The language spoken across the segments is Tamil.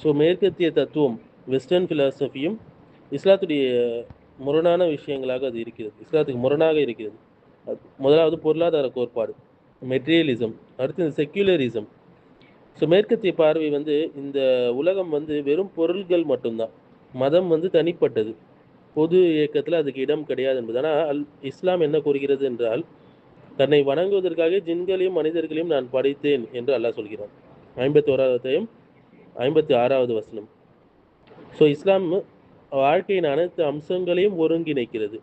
ஸோ மேற்கத்திய தத்துவம் வெஸ்டர்ன் ஃபிலாசபியும் இஸ்லாத்துடைய முரணான விஷயங்களாக அது இருக்கிறது. இஸ்லாத்துக்கு முரணாக இருக்கிறது. முதலாவது பொருளாதார கோட்பாடு மெட்டீரியலிசம் அடுத்து இந்த செக்யூலரிசம் ஸோ மேற்கத்திய பார்வை வந்து இந்த உலகம் வந்து வெறும் பொருள்கள் மட்டும்தான். மதம் வந்து தனிப்பட்டது. பொது இயக்கத்தில் அதுக்கு இடம் கிடையாது என்பது. ஆனால் அல் இஸ்லாம் என்ன கூறுகிறது என்றால் தன்னை வணங்குவதற்காக ஜின்களையும் மனிதர்களையும் நான் படைத்தேன் என்று அல்லாஹ் சொல்கிறான். ஐம்பத்தி ஐம்பத்தி ஆறாவது வசனம். ஸோ இஸ்லாம் வாழ்க்கையின் அனைத்து அம்சங்களையும் ஒருங்கிணைக்கிறது.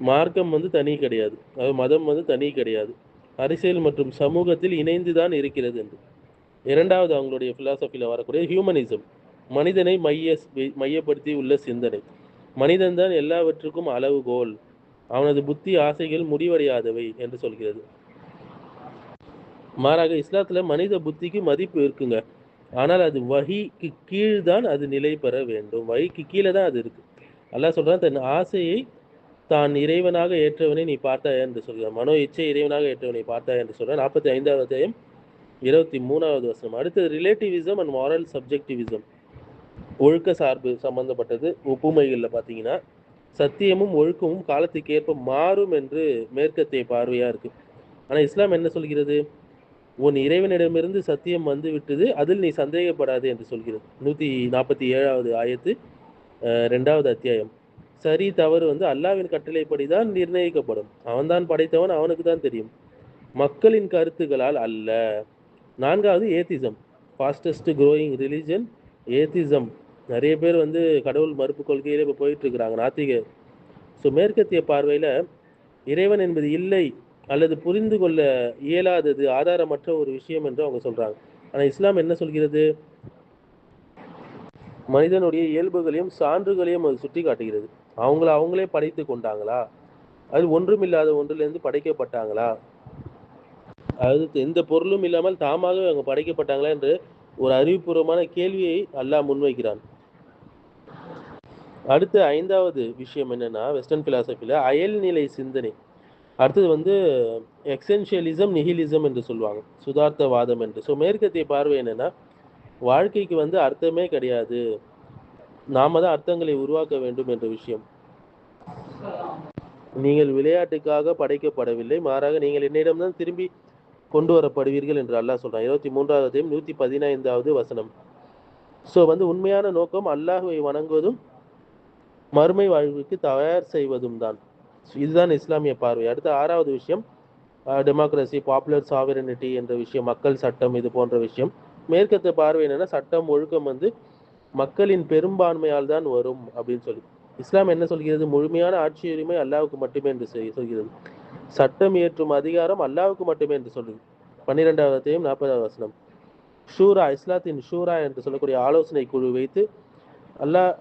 மார்க்கம் வந்து தனி கிடையாது. அது மதம் வந்து தனி கிடையாது. அரசியல் மற்றும் சமூகத்தில் இணைந்து தான் இருக்கிறது என்று. இரண்டாவது அவங்களுடைய ஃபிலாசபியில் வரக்கூடிய ஹியூமனிசம் மனிதனை மைய மையப்படுத்தி உள்ள சிந்தனை. மனிதன் தான் எல்லாவற்றுக்கும் அளவுகோல். அவனது புத்தி ஆசைகள் முடிவடையாதவை என்று சொல்கிறது. மாறாக இஸ்லாத்துல மனித புத்திக்கு மதிப்பு இருக்குங்க. ஆனால் அது வகிக்கு கீழ் தான் அது நிலை பெற வேண்டும். வகிக்கு கீழே தான் அது இருக்கு. அல்லாஹ் சொல்றான் தன் ஆசையை தான் இறைவனாக ஏற்றவனை நீ பார்த்தாய் என்று சொல்கிறான். மனோ இச்சை இறைவனாக ஏற்றவனை பார்த்தாயா என்று சொல்றான். நாற்பத்தி ஐந்தாவது அத்தியாயம் இருபத்தி மூணாவது வசனம். அடுத்தது ரிலேட்டிவிசம் அண்ட் மாரல் சப்ஜெக்டிவிசம் ஒழுக்க சார்பு சம்பந்தப்பட்டது. ஒப்புமைகளில் பார்த்தீங்கன்னா சத்தியமும் ஒழுக்கமும் காலத்துக்கு ஏற்ப மாறும் என்று மேற்கத்திய பார்வையா இருக்கு. ஆனா இஸ்லாம் என்ன சொல்கிறது? உன் இறைவனிடமிருந்து சத்தியம் வந்து விட்டது அதில் நீ சந்தேகப்படாது என்று சொல்கிறது. நூத்தி நாற்பத்தி ஏழாவது ஆயத்து ரெண்டாவது அத்தியாயம். சரி தவறு வந்து அல்லாவின் கட்டளைப்படி தான் நிர்ணயிக்கப்படும். அவன்தான் படைத்தவன் அவனுக்கு தான் தெரியும். மக்களின் கருத்துகளால் அல்ல. நான்காவது atheism. Fastest growing religion atheism நிறைய பேர் வந்து கடவுள் மறுப்பு கொள்கையில இப்போ போயிட்டு இருக்கிறாங்க. நாத்திக ஸோ மேற்கத்திய பார்வையில் இறைவன் என்பது இல்லை. அல்லது புரிந்து கொள்ள இயலாதது ஆதாரமற்ற ஒரு விஷயம் என்று அவங்க சொல்றாங்க. ஆனா இஸ்லாம் என்ன சொல்கிறது? மனிதனுடைய இயல்புகளையும் சான்றுகளையும் அது சுட்டி காட்டுகிறது. அவங்கள அவங்களே படைத்து கொண்டாங்களா? அது ஒன்றுமில்லாத ஒன்றிலிருந்து படைக்கப்பட்டாங்களா? அது எந்த பொருளும் இல்லாமல் தாமாகவே அவங்க படைக்கப்பட்டாங்களா என்று ஒரு அறிவுபூர்வமான கேள்வியை அல்லாஹ் முன்வைக்கிறான். அடுத்து ஐந்தாவது விஷயம் என்னன்னா வெஸ்டர்ன் பிலாசபியில் அயல்நிலை சிந்தனை. அடுத்தது வந்து எக்ஸென்ஷியலிசம் நிஹிலிசம் என்று சொல்லுவாங்க. சுதார்த்தவாதம் என்று. ஸோ மேற்கத்திய பார்வை என்னன்னா வாழ்க்கைக்கு வந்து அர்த்தமே கிடையாது. நாம தான் அர்த்தங்களை உருவாக்க வேண்டும் என்ற விஷயம். நீங்கள் விளையாட்டுக்காக படைக்கப்படவில்லை. மாறாக நீங்கள் என்னிடம்தான் திரும்பி கொண்டு வரப்படுவீர்கள் என்று அல்லாஹ் சொல்றான். இருபத்தி மூன்றாவது நூத்தி பதினைந்தாவது வசனம். ஸோ வந்து உண்மையான நோக்கம் அல்லாஹுவை வணங்குவதும் மறுமை வாழ்வுக்கு தயார் செய்வதும் தான் இதுதான் இஸ்லாமிய பார்வை. அடுத்த ஆறாவது விஷயம் டெமோக்ரஸி பாப்புலர் சாவரனிட்டி என்ற விஷயம் மக்கள் சட்டம் இது போன்ற விஷயம். மேற்கத்த பார்வை என்னன்னா சட்டம் ஒழுக்கம் வந்து மக்களின் பெரும்பான்மையால் தான் வரும் அப்படின்னு சொல்லி இஸ்லாம் என்ன சொல்கிறது? முழுமையான ஆட்சி உரிமை அல்லாவுக்கு மட்டுமே என்று செய்- சொல்கிறது. சட்டம் இயற்றும் அதிகாரம் அல்லாவுக்கு மட்டுமே என்று சொல்லுது. பன்னிரெண்டாவதையும் நாற்பதாவது வசனம். ஷூரா இஸ்லாத்தின் ஷூரா என்று சொல்லக்கூடிய ஆலோசனை குழு வைத்து அல்லாஹ்